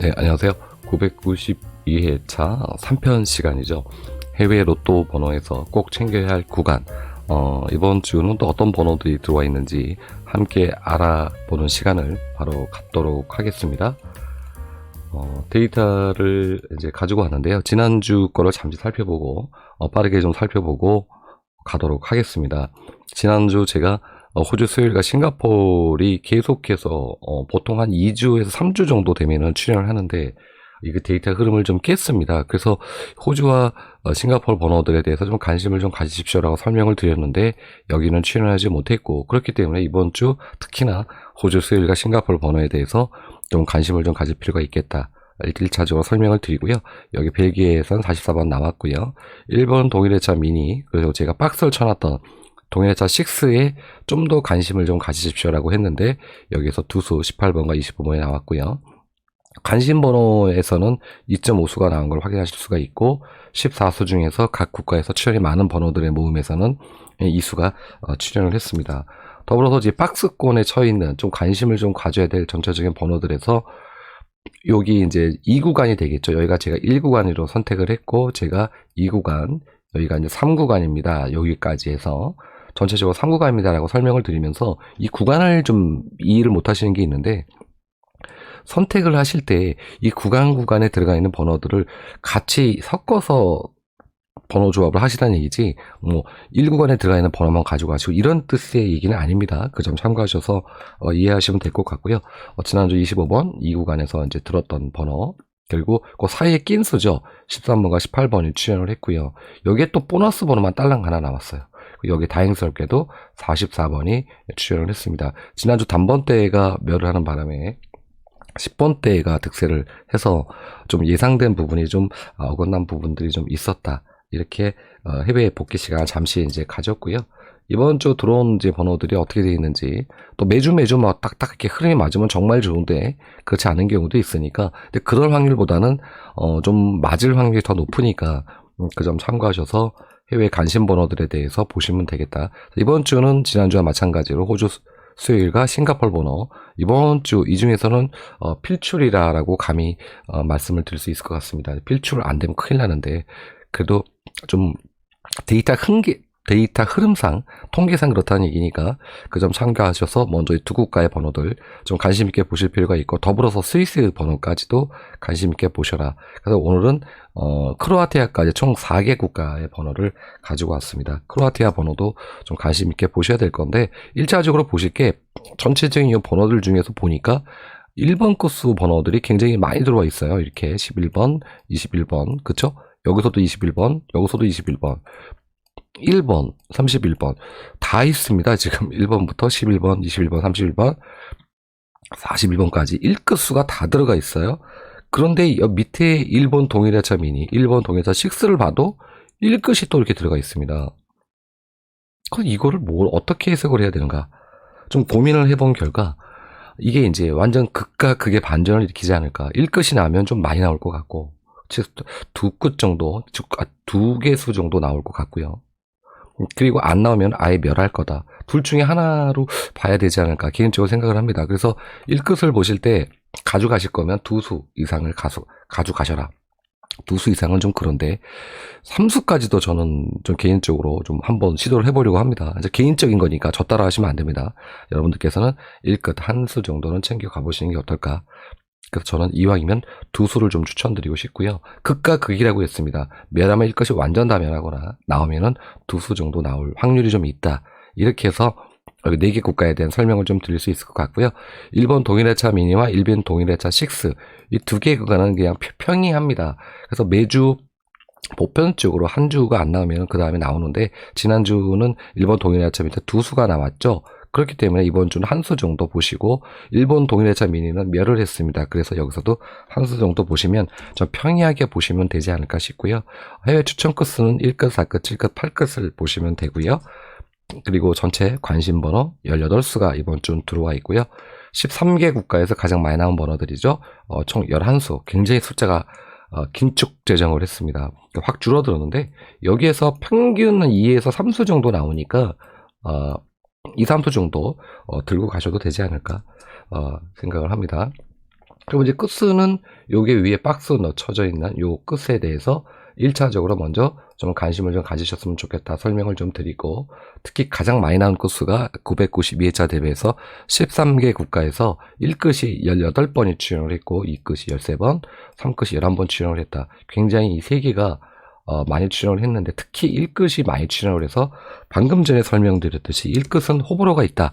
네, 안녕하세요. 992회차 3편 시간이죠. 해외 로또 번호에서 꼭 챙겨야 할 구간. 어, 이번 주는 또 어떤 번호들이 들어와 있는지 함께 알아보는 시간을 바로 갖도록 하겠습니다. 어, 데이터를 이제 가지고 왔는데요. 지난주 거를 잠시 살펴보고, 어, 빠르게 좀 살펴보고 가도록 하겠습니다. 지난주 제가 어, 호주 수요일과 싱가포르이 계속해서 어, 보통 한 2주에서 3주 정도 되면은 출연을 하는데 이그 데이터 흐름을 좀 깼습니다. 그래서 호주와 어, 싱가포르 번호들에 대해서 좀 관심을 좀 가지십시오라고 설명을 드렸는데 여기는 출연하지 못했고 그렇기 때문에 이번 주 특히나 호주 수요일과 싱가포르 번호에 대해서 좀 관심을 좀 가질 필요가 있겠다. 1차적으로 설명을 드리고요. 여기 벨기에에선 44번 나왔고요. 1번 동일회차 미니 그리고 제가 박스를 쳐놨던 동일회차 6에 좀 더 관심을 좀 가지십시오라고 했는데 여기서 두수 18번과 25번이 나왔고요. 관심 번호에서는 2.5수가 나온 걸 확인하실 수가 있고 14수 중에서 각 국가에서 출연이 많은 번호들의 모음에서는 이 수가 어, 출연을 했습니다. 더불어서 이제 박스권에 처해 있는 좀 관심을 좀 가져야 될 전체적인 번호들에서 여기 이제 2구간이 되겠죠. 여기가 제가 1구간으로 선택을 했고 제가 2구간 여기가 이제 3구간입니다. 여기까지 해서 전체적으로 3구간입니다라고 설명을 드리면서 이 구간을 좀 이해를 못 하시는 게 있는데 선택을 하실 때 이 구간 구간에 들어가 있는 번호들을 같이 섞어서 번호 조합을 하시다는 얘기지 뭐 1구간에 들어가 있는 번호만 가지고 가시고 이런 뜻의 얘기는 아닙니다. 그 점 참고하셔서 어, 이해하시면 될 것 같고요. 어, 지난주 25번 2구간에서 이제 들었던 번호 그리고 그 사이에 낀 수죠. 13번과 18번이 출연을 했고요. 여기에 또 보너스 번호만 딸랑 하나 나왔어요. 여기 다행스럽게도 44번이 출연을 했습니다. 지난주 단번대가 멸을 하는 바람에 10번대가 득세를 해서 좀 예상된 부분이 좀 아, 어긋난 부분들이 좀 있었다. 이렇게 어, 해외 복귀 시간 잠시 이제 가졌고요. 이번 주 들어온 이제 번호들이 어떻게 되어 있는지 또 매주 매주 뭐 딱딱 이렇게 흐름이 맞으면 정말 좋은데 그렇지 않은 경우도 있으니까 근데 그럴 확률보다는 어 좀 맞을 확률이 더 높으니까 음, 그 점 참고하셔서 해외 관심 번호들에 대해서 보시면 되겠다. 이번 주는 지난주와 마찬가지로 호주 수- 수요일과 싱가폴 번호 이번 주 이 중에서는 어, 필출이라라고 감히 어, 말씀을 드릴 수 있을 것 같습니다. 필출 안 되면 큰일 나는데 그래도 좀 데이터 흥기 데이터 흐름상 통계상 그렇다는 얘기니까 그 점 참고하셔서 먼저 이 두 국가의 번호들 좀 관심 있게 보실 필요가 있고 더불어서 스위스 번호까지도 관심 있게 보셔라. 그래서 오늘은 어, 크로아티아까지 총 4개 국가의 번호를 가지고 왔습니다. 크로아티아 번호도 좀 관심 있게 보셔야 될 건데 1차적으로 보실 게 전체적인 이 번호들 중에서 보니까 1번 코스 번호들이 굉장히 많이 들어와 있어요. 이렇게 11번, 21번, 그쵸? 여기서도 21번, 여기서도 21번, 1번, 31번 다 있습니다. 지금 1번부터 11번, 21번, 31번, 41번까지 1끝수가 다 들어가 있어요. 그런데 여 밑에 1번 동일회차 미니, 1번 동일회차 6를 봐도 1끝이 또 이렇게 들어가 있습니다. 그럼 이거를 뭘 어떻게 해석을 해야 되는가? 좀 고민을 해본 결과 이게 이제 완전 극과 극의 반전을 일으키지 않을까. 1끝이 나면 좀 많이 나올 것 같고 두끝 정도, 아, 두 개수 정도 나올 것 같고요. 그리고 안 나오면 아예 멸할 거다. 둘 중에 하나로 봐야 되지 않을까 개인적으로 생각을 합니다. 그래서 1끝을 보실 때 가져가실 거면 두 수 이상을 가수, 가져가셔라. 두 수 이상은 좀 그런데 3수까지도 저는 좀 개인적으로 좀 한번 시도를 해보려고 합니다. 이제 개인적인 거니까 저 따라 하시면 안 됩니다. 여러분들께서는 1끝 한 수 정도는 챙겨 가보시는 게 어떨까. 그래서 저는 이왕이면 두 수를 좀 추천드리고 싶고요. 극과 극이라고 했습니다. 멸하면 1끝이 완전 다 멸하거나 나오면은 두 수 정도 나올 확률이 좀 있다. 이렇게 해서 여기 네 개 국가에 대한 설명을 좀 드릴 수 있을 것 같고요. 일본 동일회차 미니와 일본 동일회차 6. 이 두개 구간은 그냥 평- 평이합니다. 그래서 매주 보편적으로 한 주가 안 나오면 그 다음에 나오는데 지난주는 일본 동일회차 밑에 두 수가 나왔죠. 그렇기 때문에 이번 주는 한 수 정도 보시고 일본 동일회차 미니는 멸을 했습니다. 그래서 여기서도 한 수 정도 보시면 좀 평이하게 보시면 되지 않을까 싶고요. 해외 추천 끝수는 1끝, 4끝, 7끝, 8끝을 보시면 되고요. 그리고 전체 관심 번호 18수가 이번 주 들어와 있고요. 13개 국가에서 가장 많이 나온 번호들이죠. 어, 총 11수. 굉장히 숫자가 어, 긴축 재정을 했습니다. 확 줄어들었는데 여기에서 평균은 2에서 3수 정도 나오니까 어, 2, 3수 정도 어, 들고 가셔도 되지 않을까 어, 생각을 합니다. 그리고 이제 끝수는 요게 위에 박스 넣쳐져 있는 요 끝에 대해서 1차적으로 먼저 좀 관심을 좀 가지셨으면 좋겠다 설명을 좀 드리고 특히 가장 많이 나온 끝수가 992회차 대비해서 13개 국가에서 1끝이 18번이 출연을 했고 2끝이 13번, 3끝이 11번 출연을 했다. 굉장히 이 세 개가 어, 많이 출연을 했는데 특히 1끝이 많이 출연을 해서 방금 전에 설명드렸듯이 1끝은 호불호가 있다.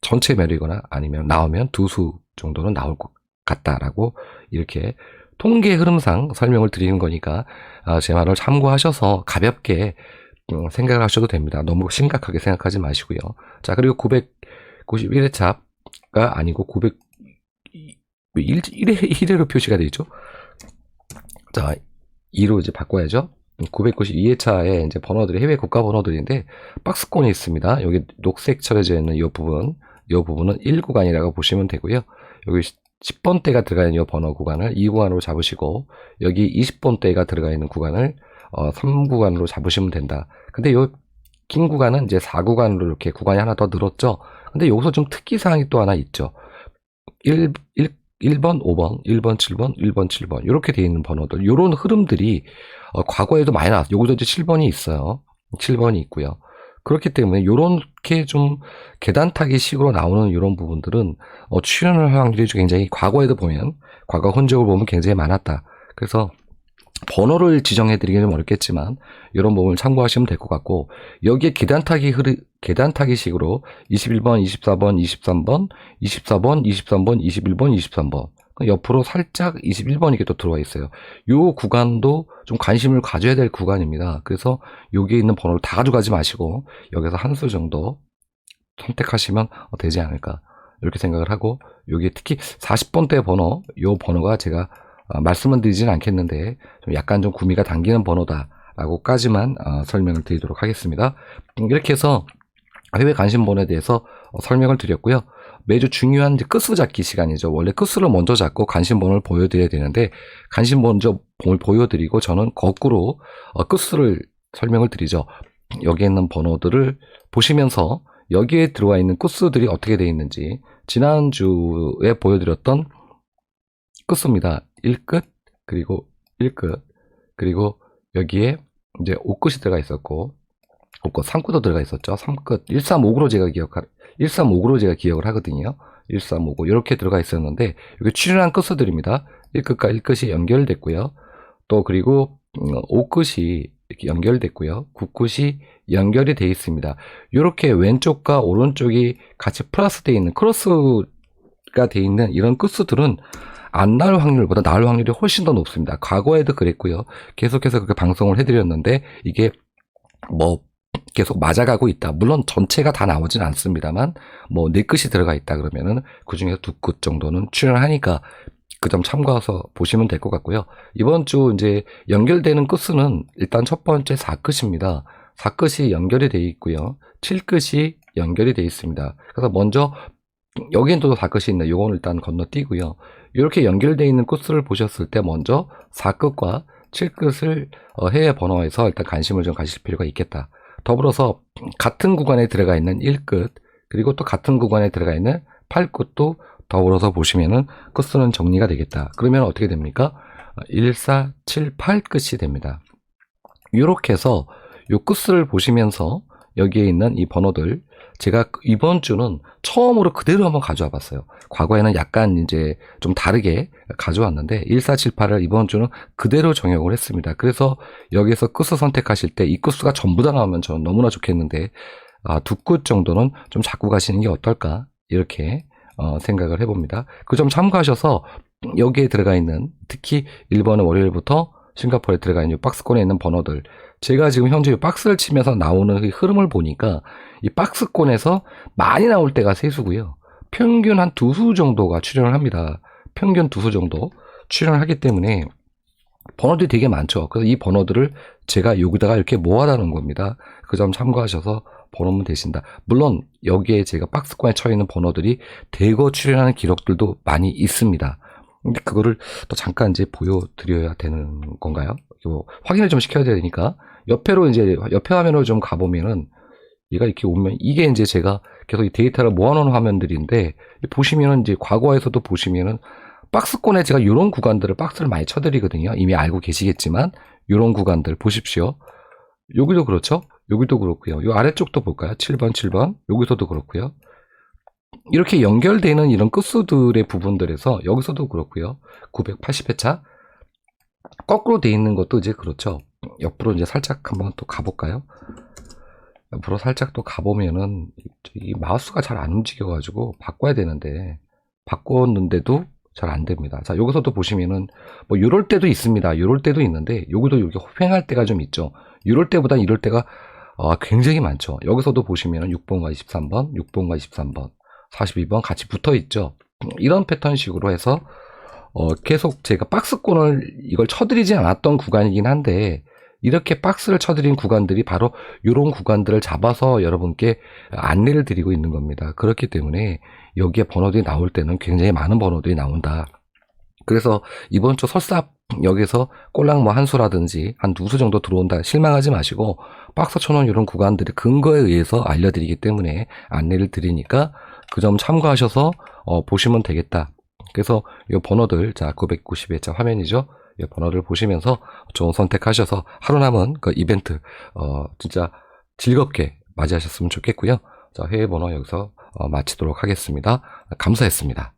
전체 매력이거나 아니면 나오면 두 수 정도는 나올 것 같다라고 이렇게 통계 흐름상 설명을 드리는 거니까 아, 제 말을 참고하셔서 가볍게 음, 생각을 하셔도 됩니다. 너무 심각하게 생각하지 마시고요. 자 그리고 991회차가 아니고 900 1, 1회, 1회로 표시가 되어 있죠. 자 2로 이제 바꿔야죠. 992회차에 이제 번호들이 해외 국가 번호들인데 박스권이 있습니다. 여기 녹색 칠해져 있는 이 부분, 이 부분은 1 구간이라고 보시면 되고요. 여기 10번대가 들어가 있는 이 번호 구간을 2구간으로 잡으시고 여기 20번대가 들어가 있는 구간을 어, 3구간으로 잡으시면 된다. 근데 요 긴 구간은 이제 4구간으로 이렇게 구간이 하나 더 늘었죠. 근데 여기서 좀 특기 사항이 또 하나 있죠. 1, 1, 1번, 5번, 1번, 7번, 1번, 7번 이렇게 되어 있는 번호들 이런 흐름들이 어, 과거에도 많이 나왔어요. 여기도 이제 7번이 있어요. 7번이 있고요. 그렇기 때문에 요렇게 좀 계단 타기 식으로 나오는 이런 부분들은 어, 출연할 확률이 굉장히 과거에도 보면 과거 흔적을 보면 굉장히 많았다. 그래서 번호를 지정해 드리기는 좀 어렵겠지만 이런 부분을 참고하시면 될 것 같고 여기에 계단 타기 흐르 계단 타기 식으로 21번, 24번, 23번, 24번, 23번, 21번, 23번 옆으로 살짝 21번 이게 또 들어와 있어요. 요 구간도 좀 관심을 가져야 될 구간입니다. 그래서 여기에 있는 번호를 다 가져가지 마시고 여기서 한 수 정도 선택하시면 되지 않을까 이렇게 생각을 하고 여기 특히 40번대 번호 요 번호가 제가 어, 말씀은 드리지는 않겠는데 좀 약간 좀 구미가 당기는 번호다라고까지만 어, 설명을 드리도록 하겠습니다. 음, 이렇게 해서 해외 관심 번호에 대해서 어, 설명을 드렸고요. 매주 중요한 끝수 잡기 시간이죠. 원래 끝수를 먼저 잡고 관심 번호를 보여드려야 되는데 관심 먼저 보여드리고 저는 거꾸로 어, 끝수를 설명을 드리죠. 여기에 있는 번호들을 보시면서 여기에 들어와 있는 끝수들이 어떻게 되어 있는지 지난주에 보여드렸던 끝수입니다. 1끝 그리고 1끝 그리고 여기에 이제 5끝이 들어가 있었고 5끝 3끝도 들어가 있었죠. 3끝 135구로 제가 기억하 135구로 제가 기억을 하거든요. 1359 이렇게 들어가 있었는데 여기 출연한 끝수들입니다. 1끝과 1끝이 연결됐고요. 또 그리고 5끝이 음, 이렇게 연결됐고요. 9끝이 연결이 되어 있습니다. 이렇게 왼쪽과 오른쪽이 같이 플러스 되어 있는 크로스가 되어 있는 이런 끝수들은 안 나올 확률보다 나올 확률이 훨씬 더 높습니다. 과거에도 그랬고요. 계속해서 그렇게 방송을 해드렸는데 이게 뭐 계속 맞아가고 있다. 물론 전체가 다 나오진 않습니다만 뭐 네 끝이 들어가 있다 그러면은 그 중에서 두 끝 정도는 출연하니까 그 점 참고해서 보시면 될 것 같고요. 이번 주 이제 연결되는 끝수는 일단 첫 번째 4끝입니다. 4끝이 연결이 되어 있고요. 7끝이 연결이 되어 있습니다. 그래서 먼저 여기엔 또 4끝이 있네. 요건 일단 건너뛰고요. 이렇게 연결되어 있는 끝수를 보셨을 때 먼저 4끝과 7끝을 어, 해외 번호에서 일단 관심을 좀 가실 필요가 있겠다. 더불어서 같은 구간에 들어가 있는 1끝 그리고 또 같은 구간에 들어가 있는 8끝도 더불어서 보시면은 끝수는 정리가 되겠다. 그러면 어떻게 됩니까? 1, 4, 7, 8 끝이 됩니다. 이렇게 해서 이 끝수를 보시면서 여기에 있는 이 번호들 제가 이번 주는 처음으로 그대로 한번 가져와 봤어요. 과거에는 약간 이제 좀 다르게 가져왔는데 1478을 이번 주는 그대로 정역을 했습니다. 그래서 여기서 끝수 선택하실 때 이 끝수가 전부 다 나오면 저는 너무나 좋겠는데 아, 두 끝 정도는 좀 잡고 가시는 게 어떨까 이렇게 어, 생각을 해봅니다. 그 점 참고하셔서 여기에 들어가 있는 특히 1번은 월요일부터 싱가포르에 들어가 있는 박스권에 있는 번호들 제가 지금 현재 박스를 치면서 나오는 흐름을 보니까 이 박스권에서 많이 나올 때가 세수고요. 평균 한 두 수 정도가 출연을 합니다. 평균 두 수 정도 출연을 하기 때문에 번호들이 되게 많죠. 그래서 이 번호들을 제가 여기다가 이렇게 모아다는 겁니다. 그 점 참고하셔서 번호문 되신다. 물론 여기에 제가 박스권에 처해 있는 번호들이 대거 출연하는 기록들도 많이 있습니다. 근데 그거를 또 잠깐 이제 보여드려야 되는 건가요? 확인을 좀 시켜야 되니까 옆에로 이제 옆에 화면으로 좀 가보면은 얘가 이렇게 오면 이게 이제 제가 계속 이 데이터를 모아놓은 화면들인데 보시면은 이제 과거에서도 보시면은 박스권에 제가 이런 구간들을 박스를 많이 쳐드리거든요. 이미 알고 계시겠지만 이런 구간들 보십시오. 여기도 그렇죠. 여기도 그렇고요. 이 아래쪽도 볼까요? 7번, 7번. 여기서도 그렇고요. 이렇게 연결되는 이런 끝수들의 부분들에서 여기서도 그렇고요. 980회차 거꾸로 돼 있는 것도 이제 그렇죠. 옆으로 이제 살짝 한번 또 가볼까요? 옆으로 살짝 또 가보면은 이- 이 마우스가 잘 안 움직여가지고 바꿔야 되는데 바꿨는데도 잘 안 됩니다. 자 여기서도 보시면은 뭐 이럴 때도 있습니다. 이럴 때도 있는데 여기도 이렇게 횡할 때가 좀 있죠. 이럴 때보다 이럴 때가 아, 굉장히 많죠. 여기서도 보시면은 6번과 23번, 6번과 23번, 42번 같이 붙어 있죠. 이런 패턴식으로 해서 어, 계속 제가 박스권을 이걸 쳐드리지 않았던 구간이긴 한데 이렇게 박스를 쳐드린 구간들이 바로 이런 구간들을 잡아서 여러분께 안내를 드리고 있는 겁니다. 그렇기 때문에 여기에 번호들이 나올 때는 굉장히 많은 번호들이 나온다. 그래서 이번 주 설사 여기서 꼴랑 뭐 한 수라든지 한 두 수 정도 들어온다 실망하지 마시고 박스 쳐놓은 이런 구간들이 근거에 의해서 알려드리기 때문에 안내를 드리니까 그 점 참고하셔서 어, 보시면 되겠다. 그래서 이 번호들 자 990회차 화면이죠. 이 번호를 보시면서 좋은 선택하셔서 하루 남은 그 이벤트 어, 진짜 즐겁게 맞이하셨으면 좋겠고요. 자 회의 번호 여기서 어, 마치도록 하겠습니다. 감사했습니다.